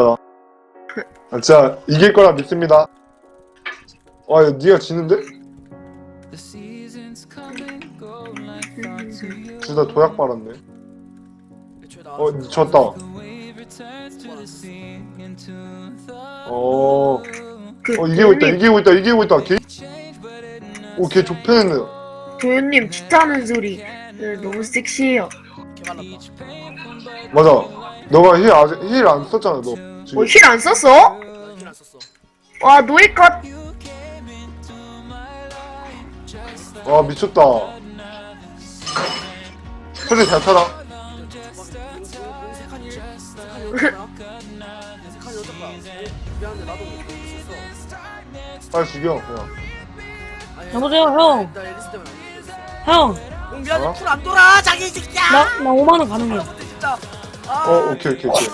나. 아, 진짜 이길 거라 믿습니다. 와, 야, 니가 지는데? 둘 다 도약 빨았네. 어, 졌다. 어, 그 어 이기고 있다, 도현님, 이기고 있다, 이기고 있다. 개, 오, 걔 좁혀냈네. 도현님 치타하는 소리 네, 너무 섹시해요. 맞아. 너가 힐 아직 힐 안 썼잖아, 너. 지금. 어, 힐안 썼어? 와 노예컷 와, 미쳤다. 소리 잘 타라. 빨리 죽여, 그냥. 여보세요 형. 형. 형 미안해 어? 쿨안 돌아 자기 새끼야 나, 나 5만원 가능해. 진짜 어, 오케이, 오케이, 오케이.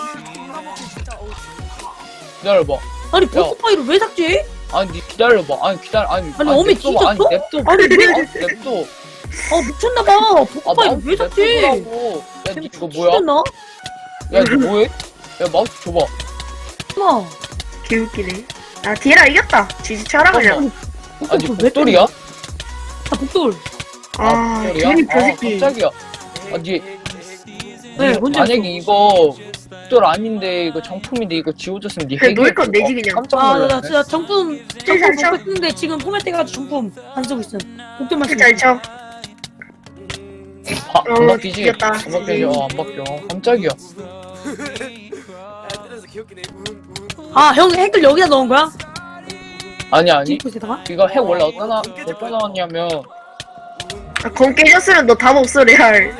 기다려봐. 아니 버스파이를 왜 삭제? 아니 니 기다려봐. 아니 기다려. 아니 아니, 어미 냅둬봐. 아니 뒤졌어? 냅둬. 아니, 왜? 아, 냅둬. 아 미쳤나봐. 아 버스파이 마우스 왜 삭제? 냅둬라고. 야, 니 이거 뭐야? 미쳤나? 야, 니 뭐해? 야, 마우스 줘봐. 엄마. 개웃기네. 아 디에라 이겼다. 지지 쳐라 그냥. 아니 왜 복돌이야? 아 복돌. 아 복돌이야? 도현님 저 아, 새끼. 깜짝이야. 아니 네 뭔지 만약에? 이거 복돌 아닌데 이거 정품인데 이거 지워졌으면 그래, 핵이 놀건 내지, 그냥. 깜짝 아, 나 놀랐네. 진짜 정품 잘 정품 쳐. 먹고 있는데 지금 포맷 돼가지고 정품 안 쓰고 있어. 복돌만 쓰고 잘 있어. 쳐. 아, 안 어, 바뀌지? 안 바뀌지? 어, 안 바뀌어. 깜짝이야. 아, 형 핵을 여기다 넣은 거야? 아니 아니. 이거 핵 원래 어디다 나- 어디다 나왔냐면 아, 검 깨졌으면 너 답 없어 레알.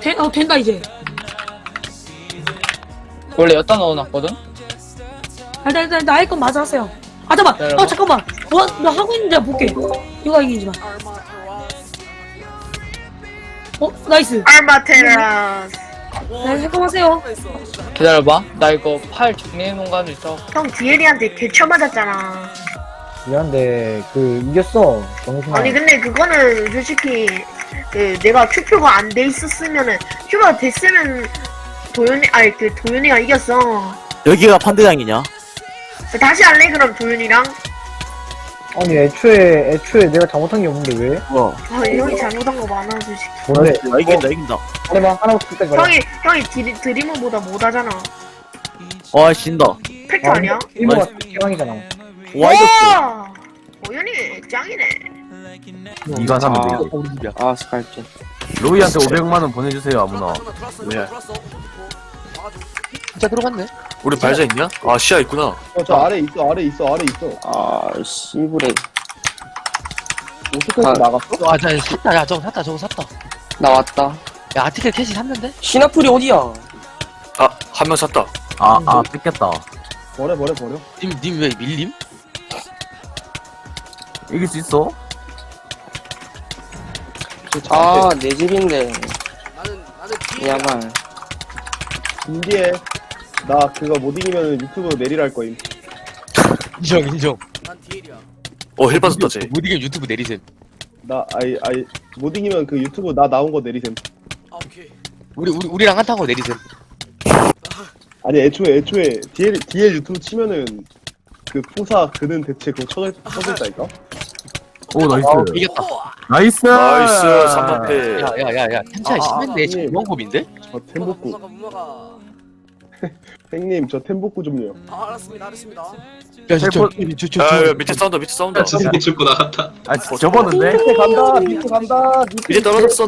되, 어, 된다 이제. 원래 여기다 넣어놨거든? 일단 일단 나의 건 맞아 하세요. 아 잠깐. 기다려봐. 어 잠깐만. 뭐, 나 하고 있는지 볼게. 이거 이기지만. 어 나이스. 알마테라스. 네 잠깐만세요. 기다려봐. 나 이거 파일 정리해놓은 거 하나 있어. 형 디에리한테 개쳐 맞았잖아. 미안한데 그 이겼어 정신아 아니 근데 그거는 솔직히 그 내가 투표가 안 돼 있었으면은 투표가 됐으면 도현이 아니 그 도현이가 이겼어. 여기가 판대장이냐? 다시 할래 그럼 도현이랑? 아니 애초에 애초에 내가 잘못한 게 없는데 왜? 뭐야? 아 형이 잘못한 거 많아 솔직히. 뭔데? 아, 이긴다, 이긴다. 하나만 하나 붙을 때 그래 형이 형이 드리, 드리머보다 못하잖아. 와, 진다. 팩트 아니야? 이모가 대왕이잖아 와, 이겼어. 와! 도현이 짱이네. 이거 사면 돼. 우리 집이야. 아, 스카이프. 로이한테 500만 원 보내주세요, 아무나. 왜? 진짜 들어갔네? 우리 발자 있냐? 아, 시야 있구나. 어, 저 아래 있어, 아래 있어, 아래 있어. 아, 씨부레. 어떻게 아. 나갔어? 아, 자, 샀다. 야, 저거 샀다. 저거 샀다. 나왔다. 야, 아티클 캐시 샀는데? 시나풀이 어디야? 아, 한 명 샀다. 아, 아, 뺏겼다. 버려, 버려, 버려. 님, 님 왜 밀림? 이길 수 있어? 아, 내 집인데. 나는 나는 뒤에 야만. 준비해. 나 그거 못 이기면 유튜브 내리랄 거임. 인정, 인정. 난 디엘이야 어, 힐 받았다, 쟤. 못 이기면 유튜브 내리셈. 나, 아이, 아이, 못 이기면 그 유튜브 나 나온 거 내리셈. 아 오케이 우리, 우리, 우리랑 한타고 내리셈. 아니, 애초에, 애초에, DL, DL 유튜브 치면은 그 포사 그는 대체 그거 쳐져, 쳐져 있다니까? 오, 나이스. 이겼다. 나이스! 나이스, 3만 패. 야, 야, 야, 야. 텐차이 아, 아, 심했네. 아, 지금 예. 무원급인데? 저 템복구. 형님, 저 템복구 좀요. 아 알았습니다 알았습니다 야, 저, 저, 야, 저, 저, 야, 저. 밑에 싸운다, 밑에 싸운다. 아, 접었는데? 밑에 간다, 밑에 간다, 밑에 밑에 떨어졌어.